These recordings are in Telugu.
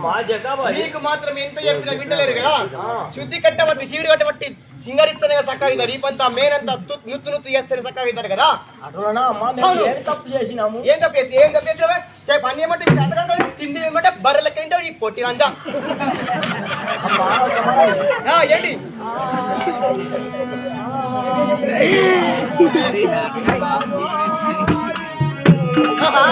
మా జగాబాయ్ నీకు మాత్రం ఎంత చెప్పినా వింటలేరు కదా. శుద్ధి కట్టబట్టి శివుడు కట్టబట్టి సింగరిస్తేనే కదా చక్కగా అవుతారు ఈ పంత మేనంతా నుత్తు నుత్తు చేస్తేనే చక్కగా అవుతారు కదా. ఏం తప్పు చేసినాము ఏం తప్పేసి ఏం తప్పేసి రేపు అన్ని ఏమంటే తిండి ఏమంటే బర్రెల కింద ఈ పొట్టి రంజా అమ్మా జగాబాయ్, ఆ, ఏంటి ఆహా.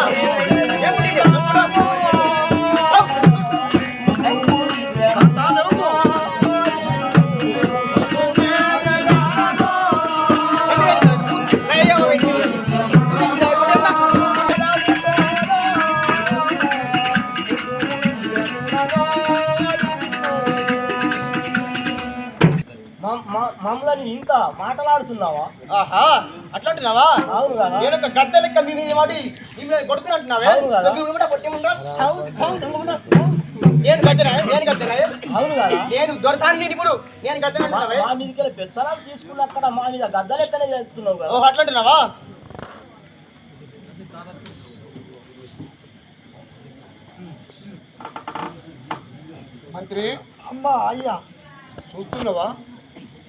మమ్మల్ని ఇంత మాటలాడుతున్నావా? ఆహా అట్లాంటున్నావా? అవును కదా. నేను ఒక గద్ద లెక్క నీ వాడి కొడుతున్నట్టున్నావే అవును కదా. నువ్వు కూడా పొట్టి ముందా? అవు, అవు, నువ్వు కూడా, అవు. నేను గద్దనా నేను గద్దనా. అవును కదా. నేను దొరసాని నేను ఇప్పుడు నేను గద్దన మా మీదకి తీసుకుని అక్కడ మా మీద గద్దలు ఎత్తనే చేస్తున్నావు కదా. ఓహో అట్లాంటున్నావా? మంత్రి. అమ్మా అయ్యా. చూస్తున్నావా?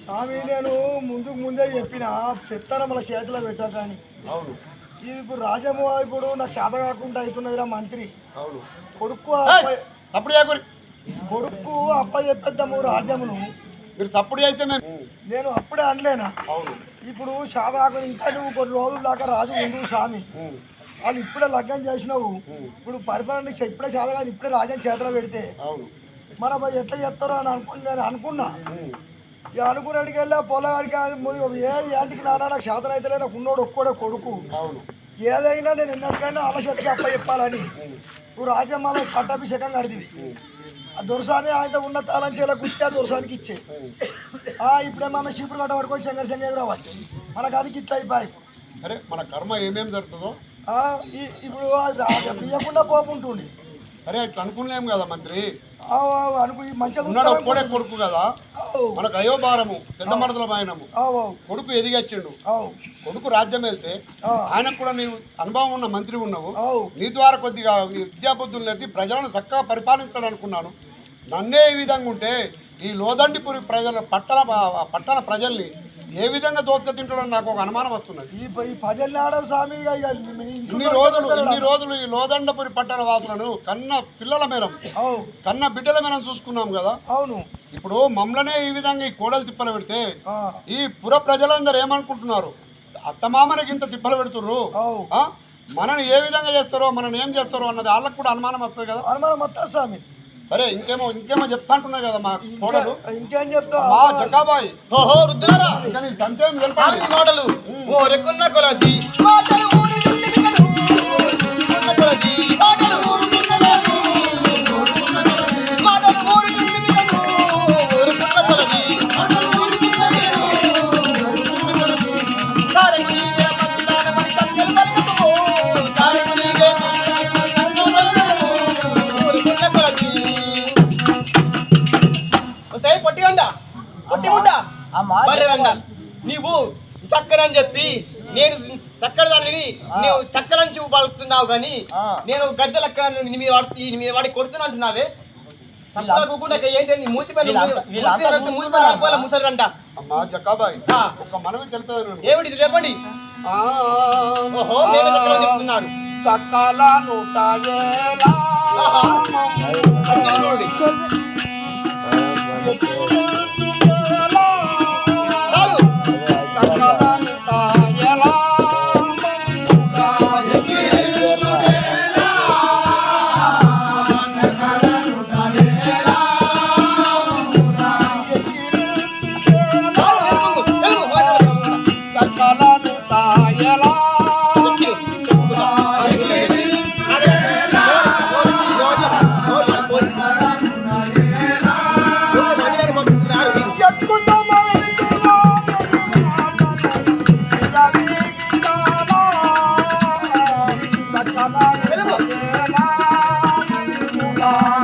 స్వామి నేను ముందుకు ముందే చెప్పిన పెత్తనముల చేతిలో పెట్టకని అవును. ఇది ఇప్పుడు రాజము ఇప్పుడు నాకు శాత కాకుండా అవుతున్నదిరా మంత్రి. అవును. కొడుకు ఏయ్, అప్ప సప్పుడు చేయకూరి. కొడుకు అప్ప చెప్పేద్దాము రాజ్యమును మీరు సప్పుడు చేస్తే మేము నేను అప్పుడే అనలేనా? అవును. ఇప్పుడు శాత కాకుండా ఇంకా నువ్వు కొన్ని రోజుల దాకా రాజు ఉండు స్వామి. వాళ్ళు ఇప్పుడే లగ్నం చేసినావు. ఇప్పుడు పరిపాలన ఇప్పుడే శాత కాదు ఇప్పుడే రాజ్యం చేతిలో పెడితే. అవును. మన పోయి ఎట్లా చేస్తారో అని అనుకుని నేను అనుకున్నా ఇక అనుకున్నడికి వెళ్ళా పొలానికి ఏ ఏంటికి నాన్న నాకు శాతం అయితే నాకు ఉన్నోడు ఒక్కడే కొడుకు. అవును. ఏదైనా నేను ఎన్నటికైనా అలసటికి అప్ప చెప్పాలని. నువ్వు రాజ్యమాల పట్టాభిషేకం కడిదివి. ఆ దొరసాని ఆయన ఉన్న తాళం చేల గుర్తి ఆ దొరసానికి ఇచ్చే. ఇప్పుడే మా చీపురు కట్ట పట్టుకొని శంకర శంకర్ రావాలి. మనకు అది గిట్ల అయిపోయి. అరే మన కర్మ ఏమేమి జరుగుతుందో? ఇప్పుడు బియ్యకుండా పోపుంటుండి సరే ఇట్లా అనుకున్నాం కదా మంత్రి. అనుకు మంచిగా కొడుకు కదా. మనకు అయోభారము పెద్ద మరదల ఆయనము కొడుకు ఎదిగచ్చిండు. కొడుకు రాజ్యం వెళ్తే ఆయనకు కూడా నీవు అనుభవం ఉన్న మంత్రి ఉన్నావు. నీ ద్వారా కొద్దిగా విద్యాబుద్ధులు నేర్పి ప్రజలను చక్కగా పరిపాలిస్తాడు అనుకున్నాను. నన్నే ఈ విధంగా ఉంటే ఈ లోదండిపురి ప్రజల పట్టణ పట్టణ ప్రజల్ని ఏ విధంగా దోసుక తింటాడని నాకు ఒక అనుమానం వస్తున్నది. ఈ ఈ స్వామి ఇక ఇన్ని రోజులు ఇన్ని రోజులు ఈ లోదండపురి పట్టణ వాసులను కన్న పిల్లల మేరం అవు. కన్న బిడ్డల మేరం చూసుకున్నాం కదా. అవును. ఇప్పుడు మమ్మల్నే ఈ విధంగా ఈ కోడలు తిప్పలు పెడితే ఈ పుర ప్రజలందరూ ఏమనుకుంటున్నారు? అత్తమామనికి ఇంత తిప్పలు పెడుతుర్రు? మనని ఏ విధంగా చేస్తారో మనని ఏం చేస్తారో అన్నది వాళ్ళకి కూడా అనుమానం వస్తుంది కదా. అనుమానం మొత్తం స్వామి. సరే ఇంకేమో ఇంకేమో చెప్తా అంటున్నాయి కదా మా కోడలు. ఇంకా- ఇంకేం చెప్తా మా ఓహో రుద్రారా ఇంకా నీ ఆమె తెలపాలి మాటలు ఓ రెక్కున్న కొలది నీవు చక్కెర అని చెప్పి నేను చక్కెర దానిని నీవు చక్కెరని చూపు పలుకుతున్నావు కానీ. నేను గద్దె లెక్క మీద వాడి మీద వాడి కొడుతున్నా అంటున్నావే? ముసరంట అమ్మా. ఒక మనవి ఏమిటి చెప్పండి. ఓహో నేను చెప్తున్నాడు చక్కల చూడండి. Allah.